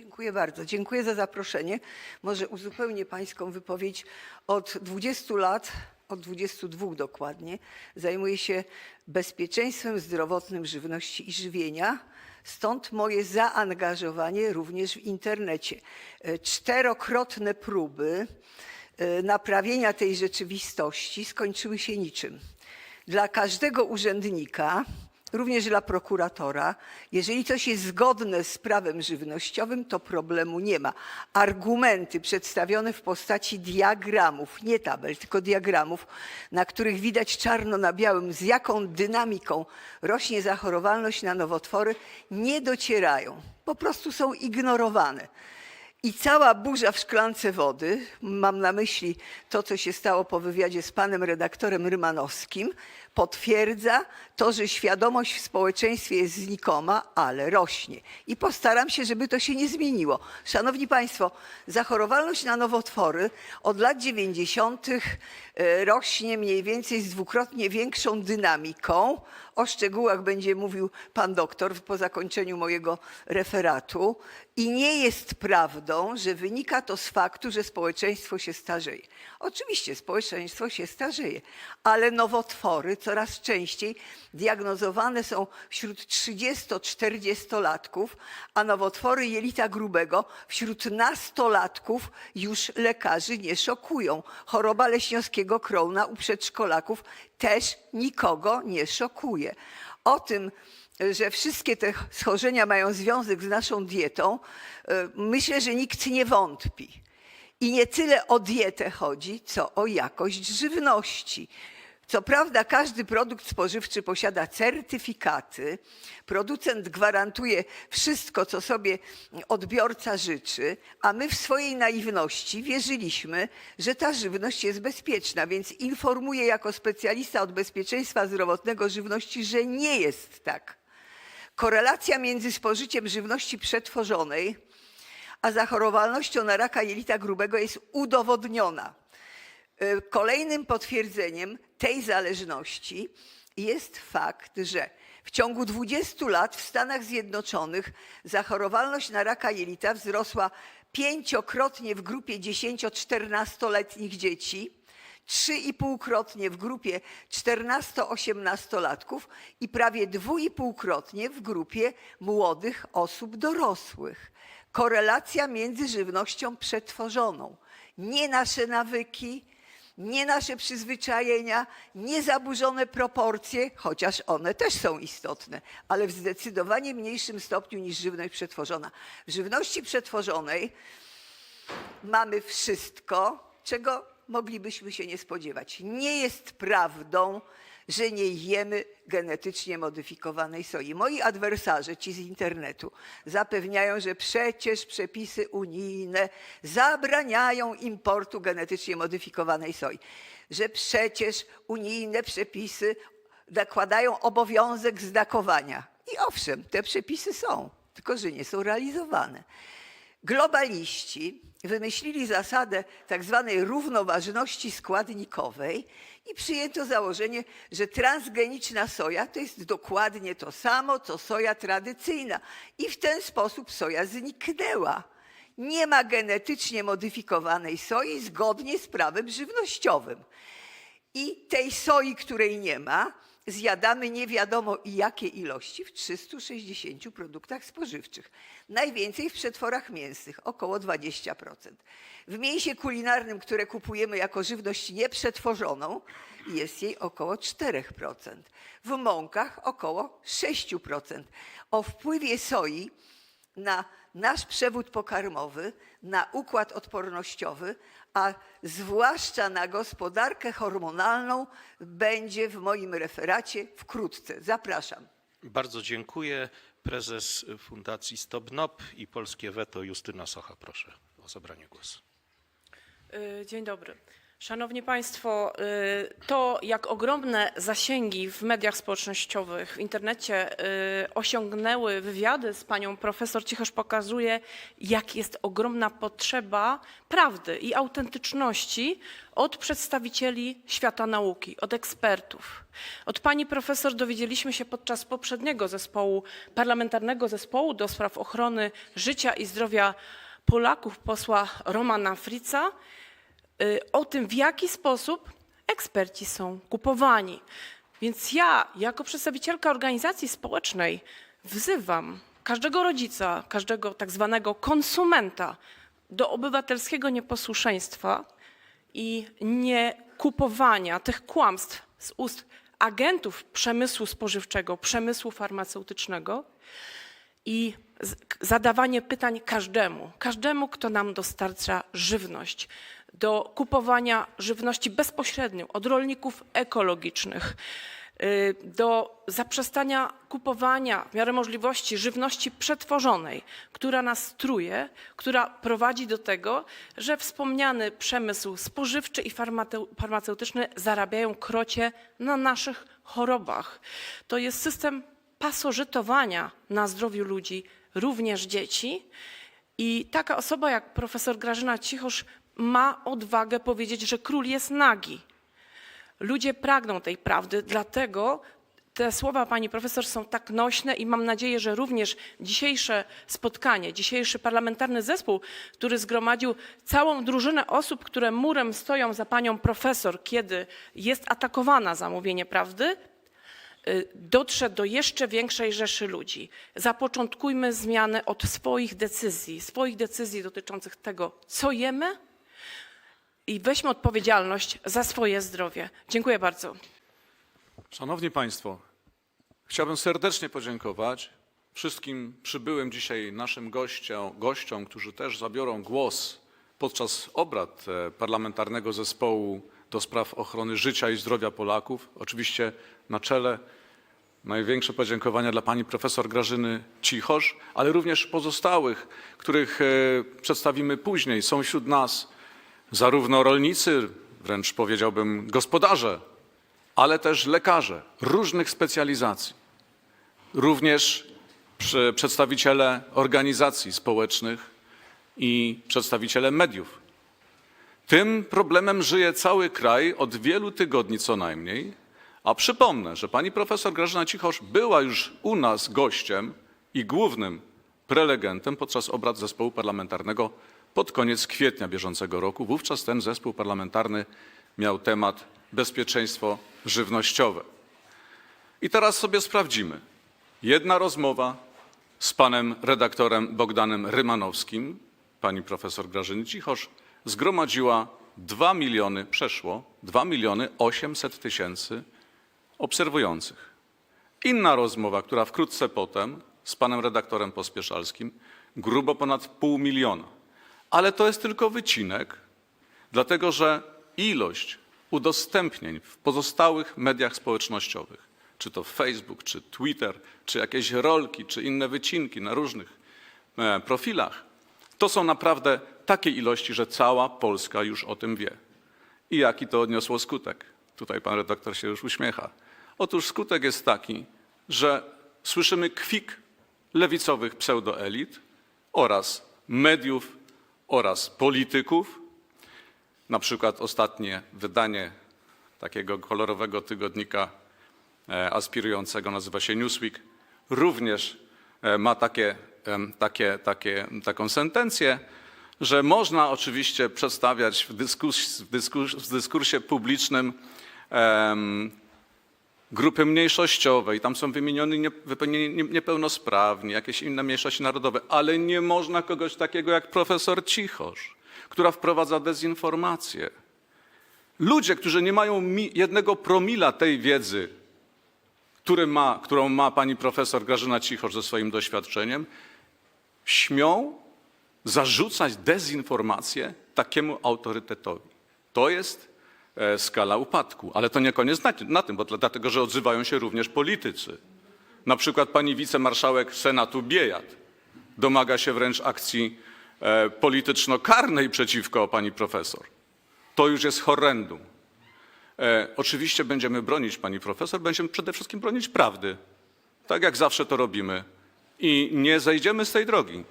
Dziękuję bardzo. Dziękuję za zaproszenie. Może uzupełnię pańską wypowiedź. Od 20 lat, od 22 dokładnie, zajmuję się bezpieczeństwem zdrowotnym żywności i żywienia. Stąd moje zaangażowanie również w internecie. E, Czterokrotne próby e, naprawienia tej rzeczywistości skończyły się niczym. Dla każdego urzędnika, również dla prokuratora, jeżeli coś jest zgodne z prawem żywnościowym, to problemu nie ma. Argumenty przedstawione w postaci diagramów, nie tabel, tylko diagramów, na których widać czarno na białym, z jaką dynamiką rośnie zachorowalność na nowotwory, nie docierają. Po prostu są ignorowane. I cała burza w szklance wody, mam na myśli to, co się stało po wywiadzie z panem redaktorem Rymanowskim, potwierdza to, że świadomość w społeczeństwie jest znikoma, ale rośnie. I postaram się, żeby to się nie zmieniło. Szanowni Państwo, zachorowalność na nowotwory od lat 90. e, rośnie mniej więcej z dwukrotnie większą dynamiką. O szczegółach będzie mówił pan doktor po zakończeniu mojego referatu. I nie jest prawdą, że wynika to z faktu, że społeczeństwo się starzeje. Oczywiście społeczeństwo się starzeje, ale nowotwory coraz częściej diagnozowane są wśród 30-40-latków, a nowotwory jelita grubego wśród nastolatków już lekarzy nie szokują. Choroba leśniowskiego Crohna u przedszkolaków też nikogo nie szokuje. O tym, że wszystkie te schorzenia mają związek z naszą dietą, e, myślę, że nikt nie wątpi. I nie tyle o dietę chodzi, co o jakość żywności. Co prawda, każdy produkt spożywczy posiada certyfikaty. Producent gwarantuje wszystko, co sobie odbiorca życzy, a my w swojej naiwności wierzyliśmy, że ta żywność jest bezpieczna, więc informuję jako specjalista od bezpieczeństwa zdrowotnego żywności, że nie jest tak. Korelacja między spożyciem żywności przetworzonej a zachorowalnością na raka jelita grubego jest udowodniona. Y, Kolejnym potwierdzeniem tej zależności jest fakt, że w ciągu 20 lat w Stanach Zjednoczonych zachorowalność na raka jelita wzrosła pięciokrotnie w grupie 10-14-letnich dzieci, trzy i półkrotnie w grupie 14-18-latków i prawie dwuipółkrotnie w grupie młodych osób dorosłych. Korelacja między żywnością przetworzoną. Nie nasze nawyki, nie nasze przyzwyczajenia, nie zaburzone proporcje, chociaż one też są istotne, ale w zdecydowanie mniejszym stopniu niż żywność przetworzona. W żywności przetworzonej mamy wszystko, czego moglibyśmy się nie spodziewać. Nie jest prawdą, że nie jemy genetycznie modyfikowanej soi. Moi adwersarze, ci z internetu, zapewniają, że przecież przepisy unijne zabraniają importu genetycznie modyfikowanej soi, że przecież unijne przepisy nakładają obowiązek zdakowania. I owszem, te przepisy są, tylko że nie są realizowane. Globaliści wymyślili zasadę tak zwanej równoważności składnikowej i przyjęto założenie, że transgeniczna soja to jest dokładnie to samo, co soja tradycyjna. I w ten sposób soja zniknęła. Nie ma genetycznie modyfikowanej soi zgodnie z prawem żywnościowym. I tej soi, której nie ma, zjadamy nie wiadomo jakie ilości w 360 produktach spożywczych. Najwięcej w przetworach mięsnych, około 20%. W mięsie kulinarnym, które kupujemy jako żywność nieprzetworzoną, jest jej około 4%. W mąkach około 6%. O wpływie soi na nasz przewód pokarmowy, na układ odpornościowy, a zwłaszcza na gospodarkę hormonalną będzie w moim referacie wkrótce. Zapraszam. Bardzo dziękuję. Prezes Fundacji Stop NOP i Polskie Weto Justyna Socha, proszę o zabranie głosu. Y, Dzień dobry. Szanowni Państwo, y, to jak ogromne zasięgi w mediach społecznościowych, w internecie y, osiągnęły wywiady z panią profesor Cichosz pokazuje, jak jest ogromna potrzeba prawdy i autentyczności od przedstawicieli świata nauki, od ekspertów. Od pani profesor dowiedzieliśmy się podczas poprzedniego zespołu, parlamentarnego zespołu do spraw ochrony życia i zdrowia Polaków, posła Romana Frica, o tym, w jaki sposób eksperci są kupowani. Więc ja, jako przedstawicielka organizacji społecznej, wzywam każdego rodzica, każdego tak zwanego konsumenta do obywatelskiego nieposłuszeństwa i nie kupowania tych kłamstw z ust agentów przemysłu spożywczego, przemysłu farmaceutycznego i zadawanie pytań każdemu, każdemu, kto nam dostarcza żywność, do kupowania żywności bezpośrednio od rolników ekologicznych, y, do zaprzestania kupowania w miarę możliwości żywności przetworzonej, która nas truje, która prowadzi do tego, że wspomniany przemysł spożywczy i farmaceutyczny zarabiają krocie na naszych chorobach. To jest system pasożytowania na zdrowiu ludzi, również dzieci. I taka osoba jak profesor Grażyna Cichosz ma odwagę powiedzieć, że król jest nagi. Ludzie pragną tej prawdy, dlatego te słowa pani profesor są tak nośne i mam nadzieję, że również dzisiejsze spotkanie, dzisiejszy parlamentarny zespół, który zgromadził całą drużynę osób, które murem stoją za panią profesor, kiedy jest atakowana za mówienie prawdy, y, dotrze do jeszcze większej rzeszy ludzi. Zapoczątkujmy zmianę od swoich decyzji, swoich decyzji dotyczących tego, co jemy i weźmy odpowiedzialność za swoje zdrowie. Dziękuję bardzo. Szanowni Państwo, chciałbym serdecznie podziękować wszystkim przybyłym dzisiaj naszym gościom, gościom, którzy też zabiorą głos podczas obrad e, Parlamentarnego Zespołu do Spraw Ochrony Życia i Zdrowia Polaków. Oczywiście na czele największe podziękowania dla pani profesor Grażyny Cichosz, ale również pozostałych, których e, przedstawimy później. Są wśród nas zarówno rolnicy, wręcz powiedziałbym gospodarze, ale też lekarze różnych specjalizacji, również przedstawiciele organizacji społecznych i przedstawiciele mediów. Tym problemem żyje cały kraj od wielu tygodni co najmniej, a przypomnę, że pani profesor Grażyna Cichosz była już u nas gościem i głównym prelegentem podczas obrad zespołu parlamentarnego pod koniec kwietnia bieżącego roku. Wówczas ten zespół parlamentarny miał temat bezpieczeństwo żywnościowe. I teraz sobie sprawdzimy. Jedna rozmowa z panem redaktorem Bogdanem Rymanowskim, pani profesor Grażyny Cichosz, zgromadziła 2 miliony, przeszło 2 miliony 800 tysięcy obserwujących. Inna rozmowa, która wkrótce potem z panem redaktorem Pospieszalskim, grubo ponad pół miliona. Ale to jest tylko wycinek, dlatego że ilość udostępnień w pozostałych mediach społecznościowych, czy to Facebook, czy Twitter, czy jakieś rolki, czy inne wycinki na różnych e, profilach, to są naprawdę takie ilości, że cała Polska już o tym wie. I jaki to odniosło skutek? Tutaj pan redaktor się już uśmiecha. Otóż skutek jest taki, że słyszymy kwik lewicowych pseudoelit oraz mediów oraz polityków. Na przykład ostatnie wydanie takiego kolorowego tygodnika e, aspirującego nazywa się Newsweek. Również e, ma takie, takie, takie, taką sentencję, że można oczywiście przedstawiać w, w, w dyskursie publicznym grupy mniejszościowe i tam są wymienione nie, niepełnosprawni, jakieś inne mniejszości narodowe, ale nie można kogoś takiego jak profesor Cichosz, która wprowadza dezinformację. Ludzie, którzy nie mają jednego promila tej wiedzy, ma, którą ma pani profesor Grażyna Cichosz ze swoim doświadczeniem, śmią zarzucać dezinformację takiemu autorytetowi. To jest skala upadku, ale to nie koniec na, na tym, bo dla- dlatego, że odzywają się również politycy. Na przykład pani wicemarszałek Senatu Biejat domaga się wręcz akcji e, polityczno-karnej przeciwko pani profesor. to już jest horrendum. E, oczywiście będziemy bronić pani profesor, będziemy przede wszystkim bronić prawdy, tak jak zawsze to robimy. I nie zejdziemy z tej drogi.